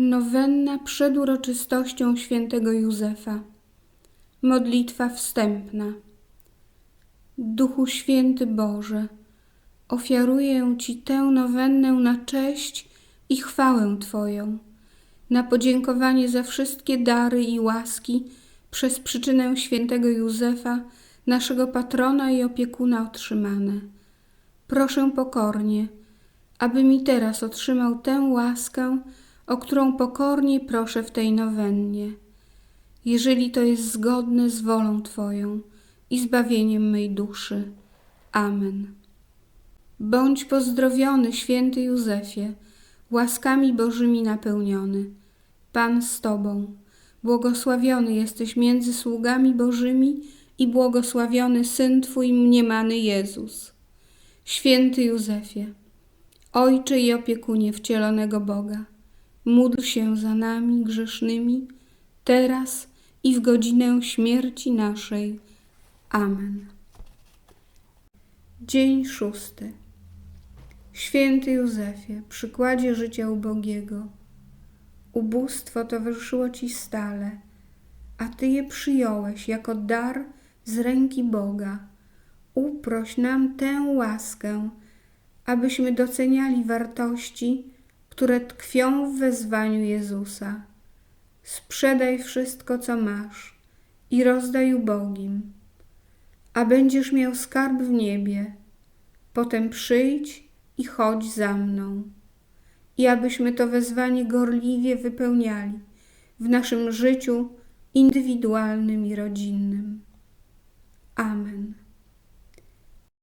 Nowenna przed uroczystością świętego Józefa. Modlitwa wstępna. Duchu Święty Boże, ofiaruję Ci tę nowennę na cześć i chwałę Twoją, na podziękowanie za wszystkie dary i łaski przez przyczynę świętego Józefa, naszego patrona i opiekuna otrzymane. Proszę pokornie, aby mi teraz otrzymał tę łaskę, o którą pokornie proszę w tej nowennie, jeżeli to jest zgodne z wolą Twoją i zbawieniem mej duszy. Amen. Bądź pozdrowiony, święty Józefie, łaskami Bożymi napełniony. Pan z Tobą, błogosławiony jesteś między sługami Bożymi i błogosławiony Syn Twój mniemany Jezus. Święty Józefie, Ojcze i opiekunie wcielonego Boga, módl się za nami grzesznymi, teraz i w godzinę śmierci naszej. Amen. Dzień szósty. Święty Józefie, przykładzie życia ubogiego, ubóstwo towarzyszyło Ci stale, a Ty je przyjąłeś jako dar z ręki Boga. Uproś nam tę łaskę, abyśmy doceniali wartości, które tkwią w wezwaniu Jezusa. Sprzedaj wszystko, co masz i rozdaj ubogim, a będziesz miał skarb w niebie. Potem przyjdź i chodź za mną. I abyśmy to wezwanie gorliwie wypełniali w naszym życiu indywidualnym i rodzinnym. Amen.